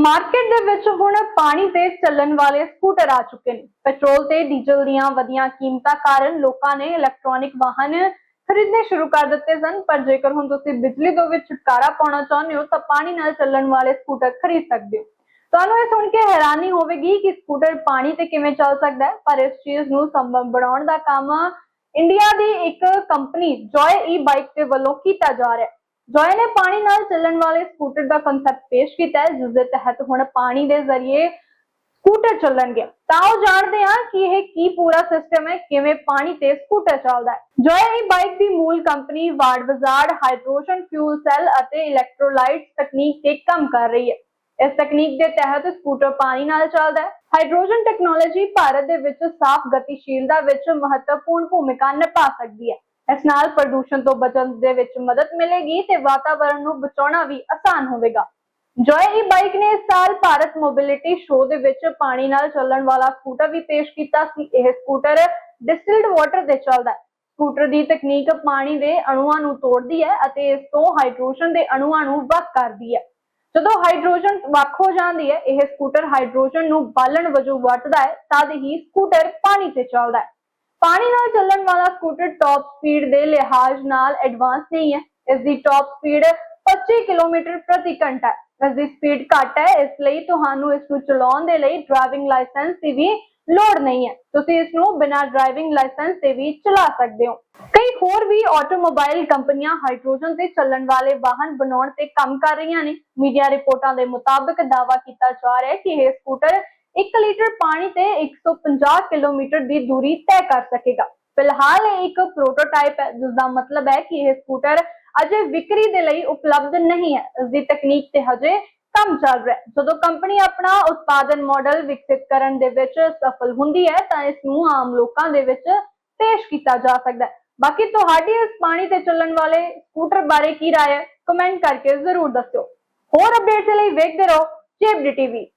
Market ਦੇ ਵਿੱਚ ਹੁਣ ਪਾਣੀ ਤੇ ਚੱਲਣ ਵਾਲੇ ਸਕੂਟਰ ਆ ਚੁੱਕੇ ਨੇ। ਪੈਟਰੋਲ ਤੇ ਡੀਜ਼ਲ ਦੀਆਂ ਵਧੀਆਂ ਕੀਮਤਾਂ ਕਾਰਨ ਲੋਕਾਂ ਨੇ ਇਲੈਕਟ੍ਰੋਨਿਕ ਵਾਹਨ ਖਰੀਦਣੇ ਸ਼ੁਰੂ ਕਰ ਦਿੱਤੇ ਸਨ, ਪਰ ਜੇਕਰ ਹੁਣ ਤੁਸੀਂ ਬਿਜਲੀ ਤੋਂ ਵੀ ਛੁਟਕਾਰਾ ਪਾਉਣਾ ਚਾਹੁੰਦੇ ਹੋ, ਤਾਂ ਪਾਣੀ ਨਾਲ ਚੱਲਣ ਵਾਲੇ ਸਕੂਟਰ ਖਰੀਦ ਸਕਦੇ ਹੋ। ਤੁਹਾਨੂੰ ਇਹ ਸੁਣ ਕੇ ਹੈਰਾਨੀ ਹੋਵੇਗੀ ਕਿ ਸਕੂਟਰ ਪਾਣੀ ਤੇ ਕਿਵੇਂ ਚੱਲ ਸਕਦਾ ਹੈ, ਪਰ ਇਸ ਚੀਜ਼ ਨੂੰ ਸੰਭਵ ਬਣਾਉਣ ਦਾ ਕੰਮ ਇੰਡੀਆ ਦੀ ਇੱਕ ਕੰਪਨੀ, ਜੋਏ ਈ ਬਾਈਕ ਦੇ ਵੱਲੋਂ ਕੀਤਾ ਜਾ ਰਿਹਾ ਹੈ। ਜੋਏ ਨੇ ਪਾਣੀ ਨਾਲ ਚੱਲਣ ਵਾਲੇ ਸਕੂਟਰ ਦਾ ਕਨਸੈਪਟ ਪੇਸ਼ ਕੀਤਾ ਹੈ ਜਿਸ ਦੇ ਤਹਿਤ ਹੁਣ ਪਾਣੀ ਦੇ ਜ਼ਰੀਏ ਸਕੂਟਰ ਚੱਲਣਗੇ। ਤਾਂ ਉਹ ਜਾਣਦੇ ਹਾਂ ਕਿ ਇਹ ਕੀ ਪੂਰਾ ਸਿਸਟਮ ਹੈ, ਕਿਵੇਂ ਪਾਣੀ ਤੇ ਸਕੂਟਰ ਚੱਲਦਾ ਹੈ। ਜੋਏ ਹੀ ਬਾਈਕ ਦੀ ਮੂਲ ਕੰਪਨੀ ਵਾਰਡ ਬਾਜ਼ਾਰ ਹਾਈਡਰੋਜਨ ਫਿਊਲ ਸੈੱਲ ਅਤੇ ਇਲੈਕਟ੍ਰੋਲਾਈਟ ਤਕਨੀਕ ਤੇ ਕੰਮ ਕਰ ਰਹੀ ਹੈ। ਇਸ ਤਕਨੀਕ ਦੇ ਤਹਿਤ ਸਕੂਟਰ ਪਾਣੀ ਨਾਲ ਚੱਲਦਾ ਹੈ। ਹਾਈਡਰੋਜਨ ਟੈਕਨੋਲੋਜੀ ਭਾਰਤ ਦੇ ਵਿੱਚ ਸਾਫ਼ ਗਤੀਸ਼ੀਲਤਾ ਵਿੱਚ ਮਹੱਤਵਪੂਰਨ ਭੂਮਿਕਾ ਨਿਭਾ ਸਕਦੀ ਹੈ। ਇਸ ਨਾਲ ਪ੍ਰਦੂਸ਼ਣ ਤੋਂ ਬਚਣ ਦੇ ਵਿੱਚ ਮਦਦ ਮਿਲੇਗੀ ਤੇ ਵਾਤਾਵਰਣ ਨੂੰ ਬਚਾਉਣਾ ਵੀ ਆਸਾਨ ਹੋਵੇਗਾ। ਜੋਏ ਈ ਬਾਈਕ ਨੇ ਇਸ ਸਾਲ ਭਾਰਤ ਮੋਬਿਲਿਟੀ ਸ਼ੋਅ ਦੇ ਵਿੱਚ ਪਾਣੀ ਨਾਲ ਚੱਲਣ ਵਾਲਾ ਸਕੂਟਰ ਵੀ ਪੇਸ਼ ਕੀਤਾ ਸੀ। ਇਹ ਸਕੂਟਰ ਡਿਸਟਿਲਡ ਵਾਟਰ ਤੇ ਚੱਲਦਾ ਹੈ। ਸਕੂਟਰ ਦੀ ਤਕਨੀਕ ਪਾਣੀ ਦੇ ਅਣੂਆਂ ਨੂੰ ਤੋੜਦੀ ਹੈ ਅਤੇ ਇਸ ਤੋਂ ਹਾਈਡਰੋਜਨ ਦੇ ਅਣੂਆਂ ਨੂੰ ਵੱਖ ਕਰਦੀ ਹੈ। ਜਦੋਂ ਹਾਈਡਰੋਜਨ ਵੱਖ ਹੋ ਜਾਂਦੀ ਹੈ, ਇਹ ਸਕੂਟਰ ਹਾਈਡਰੋਜਨ ਨੂੰ ਬਾਲਣ ਵਜੋਂ ਵਰਤਦਾ ਹੈ, ਤਦ ਹੀ ਸਕੂਟਰ ਪਾਣੀ ਤੇ ਚੱਲਦਾ ਹੈ। ਪਾਣੀ ਨਾਲ ਚੱਲਣ ਵਾਲਾ ਸਕੂਟਰ ਟਾਪ ਸਪੀਡ ਦੇ ਲਿਹਾਜ਼ ਨਾਲ ਐਡਵਾਂਸ ਨਹੀਂ ਹੈ। ਇਸ ਦੀ ਟਾਪ ਸਪੀਡ 25 ਕਿਲੋਮੀਟਰ ਪ੍ਰਤੀ ਘੰਟਾ ਹੈ। ਇਸ ਦੀ ਸਪੀਡ ਘੱਟ ਹੈ, ਇਸ ਲਈ ਤੁਹਾਨੂੰ ਇਸ ਨੂੰ ਚਲਾਉਣ ਦੇ ਲਈ ਡਰਾਈਵਿੰਗ ਲਾਇਸੈਂਸ ਦੀ ਵੀ ਲੋੜ ਨਹੀਂ ਹੈ। ਤੁਸੀਂ ਇਸ ਨੂੰ ਬਿਨਾਂ ਡਰਾਈਵਿੰਗ ਲਾਇਸੈਂਸ ਦੇ ਵੀ ਚਲਾ ਸਕਦੇ ਹੋ। ਕਈ ਹੋਰ ਵੀ ਆਟੋਮੋਬਾਈਲ ਕੰਪਨੀਆਂ ਹਾਈਡਰੋਜਨ ਤੇ ਚੱਲਣ ਵਾਲੇ ਵਾਹਨ ਬਣਾਉਣ ਤੇ ਕੰਮ ਕਰ ਰਹੀਆਂ ਨੇ। ਮੀਡੀਆ ਰਿਪੋਰਟਾਂ ਦੇ ਮੁਤਾਬਕ ਦਾਅਵਾ ਕੀਤਾ ਜਾ ਰਿਹਾ ਹੈ ਕਿ ਇਹ ਸਕੂਟਰ 1 ਲੀਟਰ ਪਾਣੀ ਤੇ 150 ਕਿਲੋਮੀਟਰ ਦੀ ਦੂਰੀ ਤੈਅ ਕਰ ਸਕੇਗਾ ਫਿਲਹਾਲ ਇਹ ਇੱਕ ਪ੍ਰੋਟੋਟਾਈਪ ਹੈ ਜਿਸ ਦਾ ਮਤਲਬ ਹੈ ਕਿ ਇਹ ਸਕੂਟਰ ਅਜੇ ਵਿਕਰੀ ਦੇ ਲਈ ਉਪਲਬਧ ਨਹੀਂ ਹੈ ਇਸ ਦੀ ਤਕਨੀਕ ਤੇ ਹਜੇ ਕੰਮ ਚੱਲ ਰਿਹਾ ਹੈ ਜਦੋਂ ਕੰਪਨੀ ਆਪਣਾ ਉਤਪਾਦਨ ਮਾਡਲ ਵਿਕਸਿਤ ਕਰਨ ਦੇ ਵਿੱਚ ਸਫਲ ਹੁੰਦੀ ਹੈ ਤਾਂ ਇਸ ਨੂੰ ਆਮ ਲੋਕਾਂ ਦੇ ਵਿੱਚ ਪੇਸ਼ ਕੀਤਾ ਜਾ ਸਕਦਾ ਹੈ ਬਾਕੀ ਤੁਹਾਡੀ ਇਸ ਪਾਣੀ ਤੇ ਚੱਲਣ ਵਾਲੇ ਸਕੂਟਰ ਬਾਰੇ ਕੀ رائے ਹੈ ਕਮੈਂਟ ਕਰਕੇ ਜ਼ਰੂਰ ਦੱਸਿਓ ਹੋਰ ਅਪਡੇਟਸ ਲਈ ਵੇਖਦੇ ਰਹੋ ਜੇਬਡੀ ਟੀਵੀ